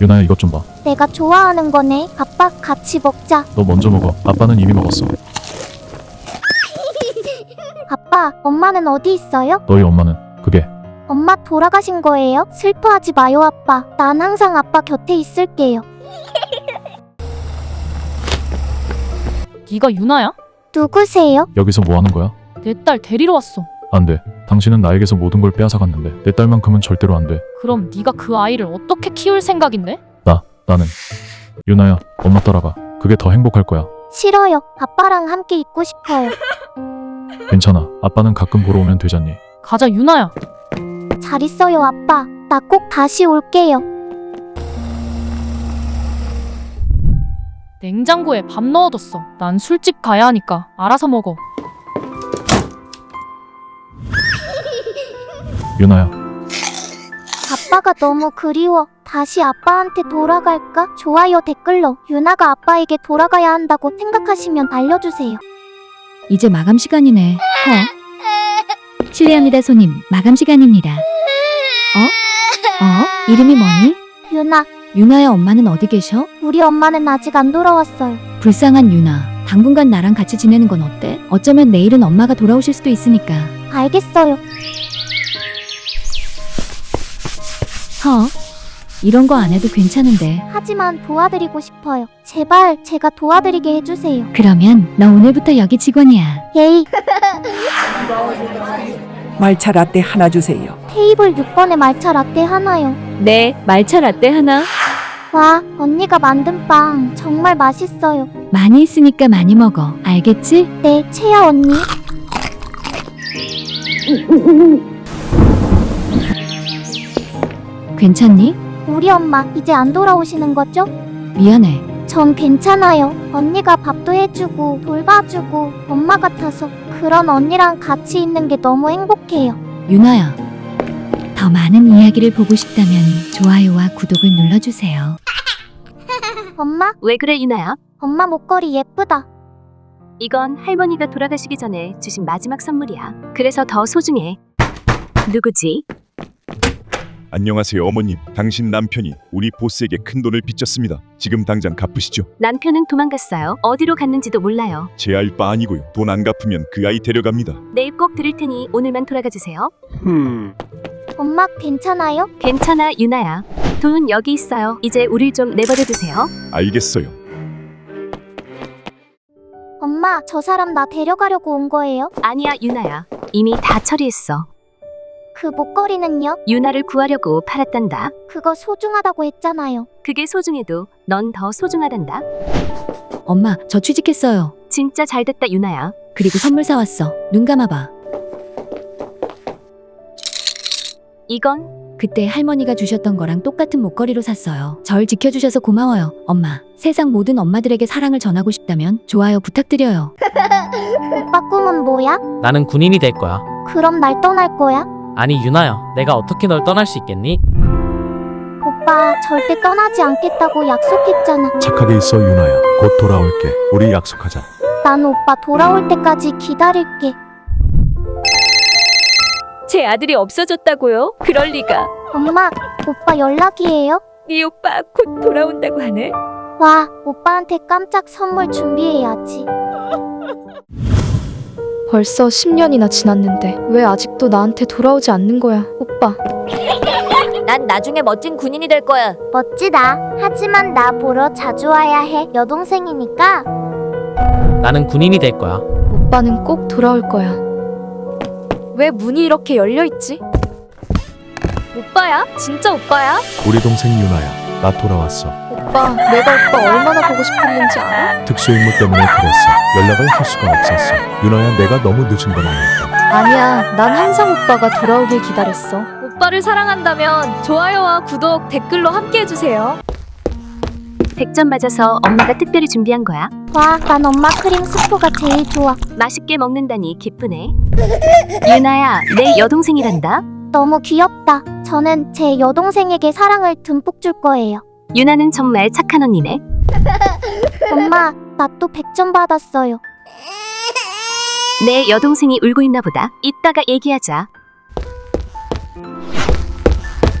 유나야 이것 좀 봐. 내가 좋아하는 거네. 아빠 같이 먹자. 너 먼저 먹어. 아빠는 이미 먹었어. 아빠, 엄마는 어디 있어요? 너희 엄마는 그게 엄마 돌아가신 거예요? 슬퍼하지 마요, 아빠. 난 항상 아빠 곁에 있을게요. 네가 유나야? 누구세요? 여기서 뭐 하는 거야? 내 딸 데리러 왔어. 안 돼. 당신은 나에게서 모든 걸 빼앗아갔는데 내 딸만큼은 절대로 안 돼. 그럼 네가 그 아이를 어떻게 키울 생각인데? 나 나는 유나야 엄마 따라가. 그게 더 행복할 거야. 싫어요. 아빠랑 함께 있고 싶어요. 괜찮아. 아빠는 가끔 보러 오면 되잖니. 가자 유나야. 잘 있어요, 아빠. 나 꼭 다시 올게요. 냉장고에 밥 넣어뒀어. 난 술집 가야 하니까 알아서 먹어. 유나야 아빠가 너무 그리워. 다시 아빠한테 돌아갈까? 좋아요 댓글로 유나가 아빠에게 돌아가야 한다고 생각하시면 알려주세요. 이제 마감 시간이네. 허. 실례합니다, 손님. 마감 시간입니다. 어? 어? 이름이 뭐니? 유나, 유나야 엄마는 어디 계셔? 우리 엄마는 아직 안 돌아왔어요. 불쌍한 유나. 당분간 나랑 같이 지내는 건 어때? 어쩌면 내일은 엄마가 돌아오실 수도 있으니까. 알겠어요. 허. 이런 거 안 해도 괜찮은데. 하지만 도와드리고 싶어요. 제발 제가 도와드리게 해주세요. 그러면 너 오늘부터 여기 직원이야. 예이, 말차 라떼 하나 주세요. 테이블 6번에 말차 라떼 하나요. 네, 말차 라떼 하나. 와, 언니가 만든 빵 정말 맛있어요. 많이 있으니까 많이 먹어. 알겠지? 네, 채야 언니. 괜찮니? 우리 엄마 이제 안 돌아오시는 거죠? 미안해. 전 괜찮아요. 언니가 밥도 해주고 돌봐주고 엄마 같아서 그런 언니랑 같이 있는 게 너무 행복해요. 유나야. 더 많은 이야기를 보고 싶다면 좋아요와 구독을 눌러주세요. 엄마, 왜 그래 유나야? 엄마 목걸이 예쁘다. 이건 할머니가 돌아가시기 전에 주신 마지막 선물이야. 그래서 더 소중해. 누구지? 안녕하세요 어머님. 당신 남편이 우리 보스에게 큰 돈을 빚졌습니다. 지금 당장 갚으시죠. 남편은 도망갔어요. 어디로 갔는지도 몰라요. 제 알바 아니고요. 돈 안 갚으면 그 아이 데려갑니다. 내일 꼭 드릴 테니 오늘만 돌아가 주세요. 엄마 괜찮아요? 괜찮아 유나야. 돈 여기 있어요. 이제 우릴 좀 내버려 두세요. 알겠어요. 엄마, 저 사람 나 데려가려고 온 거예요? 아니야 유나야. 이미 다 처리했어. 그 목걸이는요? 유나를 구하려고 팔았단다. 그거 소중하다고 했잖아요. 그게 소중해도 넌 더 소중하단다. 엄마, 저 취직했어요. 진짜 잘됐다 유나야. 그리고 선물 사왔어. 눈 감아봐. 이건 그때 할머니가 주셨던 거랑 똑같은 목걸이로 샀어요. 절 지켜주셔서 고마워요, 엄마. 세상 모든 엄마들에게 사랑을 전하고 싶다면 좋아요 부탁드려요. 오빠 꿈은 뭐야? 나는 군인이 될 거야. 그럼 날 떠날 거야? 아니 유나야, 내가 어떻게 널 떠날 수 있겠니? 오빠 절대 떠나지 않겠다고 약속했잖아. 착하게 있어 유나야 곧 돌아올게 우리 약속하자 난 오빠 돌아올 때까지 기다릴게. 제 아들이 없어졌다고요? 그럴 리가. 엄마, 오빠 연락이에요? 네 오빠 곧 돌아온다고 하네. 와, 오빠한테 깜짝 선물 준비해야지. 벌써 10년이나 지났는데 왜 아직도 나한테 돌아오지 않는 거야, 오빠? 난 나중에 멋진 군인이 될 거야. 멋지다. 하지만 나 보러 자주 와야 해. 여동생이니까. 나는 군인이 될 거야. 오빠는 꼭 돌아올 거야. 왜 문이 이렇게 열려 있지? 오빠야? 진짜 오빠야? 우리 동생 유나야 나 돌아왔어 오빠, 내가 오빠 얼마나 보고 싶었는지 알아? 특수임무 때문에 그랬어 연락을 할 수가 없었어 유나야 내가 너무 늦은 건 아닐까 아니야, 난 항상 오빠가 돌아오길 기다렸어. 오빠를 사랑한다면 좋아요와 구독, 댓글로 함께 해주세요. 100점 맞아서 엄마가 특별히 준비한 거야. 와, 난 엄마 크림 스프가 제일 좋아. 맛있게 먹는다니 기쁘네. 유나야, 내 여동생이란다. 너무 귀엽다. 저는 제 여동생에게 사랑을 듬뿍 줄 거예요. 유나는 정말 착한 언니네. 엄마, 나 또 100점 받았어요. 내 여동생이 울고 있나 보다. 이따가 얘기하자.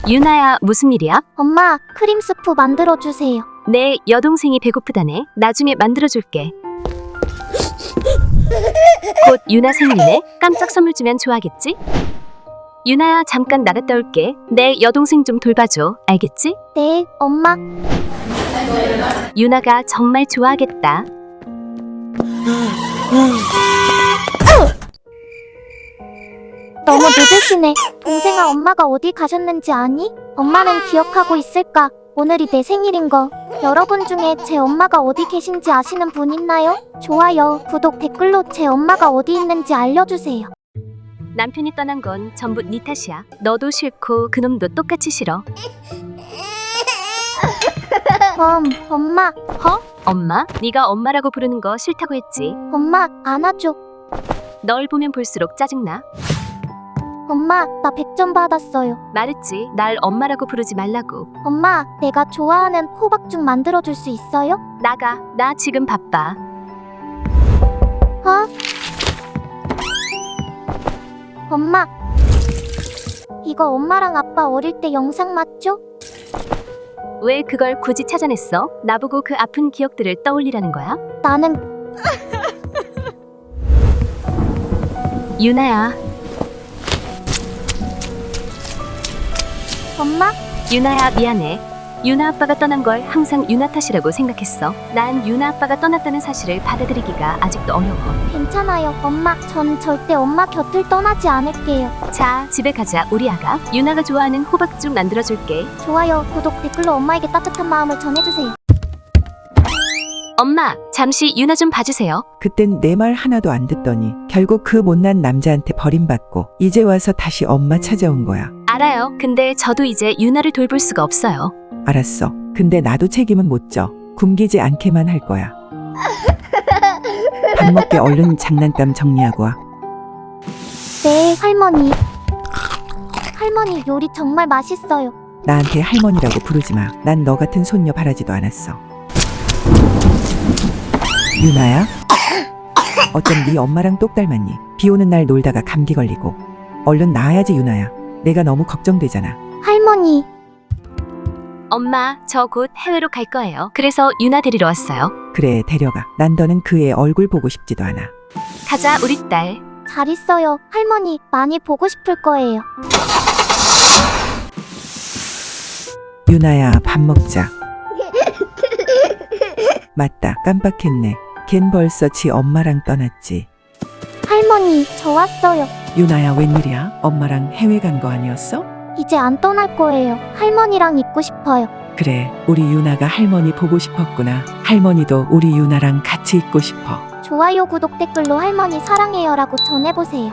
유나야, 무슨 일이야? 엄마, 크림 스프 만들어 주세요. 내 여동생이 배고프다네. 나중에 만들어줄게. 곧 유나 생일이네. 깜짝 선물 주면 좋아하겠지? 유나야, 잠깐 나갔다 올게. 내 여동생 좀 돌봐줘. 알겠지? 네, 엄마. 유나가 정말 좋아하겠다. 너무 늦으시네. 동생아, 엄마가 어디 가셨는지 아니? 엄마는 기억하고 있을까? 오늘이 내 생일인 거. 여러분 중에 제 엄마가 어디 계신지 아시는 분 있나요? 좋아요, 구독, 댓글로 제 엄마가 어디 있는지 알려주세요. 남편이 떠난 건 전부 네 탓이야. 너도 싫고 그놈도 똑같이 싫어. 음, 엄마, 엄마? 네가 엄마라고 부르는 거 싫다고 했지. 엄마, 안아줘. 널 보면 볼수록 짜증나. 엄마, 나 100점 받았어요. 말했지. 날 엄마라고 부르지 말라고. 엄마, 내가 좋아하는 호박죽 만들어줄 수 있어요? 나가. 나 지금 바빠. 이거 엄마랑 아빠 어릴 때 영상 맞죠? 왜 그걸 굳이 찾아냈어? 나보고 그 아픈 기억들을 떠올리라는 거야? 나는 유나야. 엄마? 유나야 미안해. 유나 아빠가 떠난 걸 항상 유나 탓이라고 생각했어. 난 유나 아빠가 떠났다는 사실을 받아들이기가 아직도 어려워. 괜찮아요. 엄마, 전 절대 엄마 곁을 떠나지 않을게요. 자, 집에 가자, 우리 아가. 유나가 좋아하는 호박죽 만들어줄게. 좋아요, 구독, 댓글로 엄마에게 따뜻한 마음을 전해주세요. 엄마, 잠시 유나 좀 봐주세요. 그땐 내 말 하나도 안 듣더니 결국 그 못난 남자한테 버림받고 이제 와서 다시 엄마 찾아온 거야. 알아요. 근데 저도 이제 유나를 돌볼 수가 없어요. 알았어. 근데 나도 책임은 못 져. 굶기지 않게만 할 거야. 밥 먹게 얼른 장난감 정리하고 와. 네, 할머니. 할머니 요리 정말 맛있어요. 나한테 할머니라고 부르지 마. 난 너 같은 손녀 바라지도 않았어. 유나야? 어쩜 네 엄마랑 똑 닮았니? 비 오는 날 놀다가 감기 걸리고. 얼른 나아야지 유나야. 내가 너무 걱정되잖아. 할머니, 엄마, 저 곧 해외로 갈 거예요. 그래서 유나 데리러 왔어요. 그래 데려가. 난 너는 그애 얼굴 보고 싶지도 않아. 가자, 우리 딸. 잘 있어요. 할머니, 많이 보고 싶을 거예요. 유나야 밥 먹자. 맞다 깜빡했네. 걘 벌써 지 엄마랑 떠났지. 할머니, 저 왔어요. 유나야 웬일이야? 엄마랑 해외 간 거 아니었어? 이제 안 떠날 거예요. 할머니랑 있고 싶어요. 그래 우리 유나가 할머니 보고 싶었구나. 할머니도 우리 유나랑 같이 있고 싶어. 좋아요, 구독, 댓글로 할머니 사랑해요라고 전해보세요.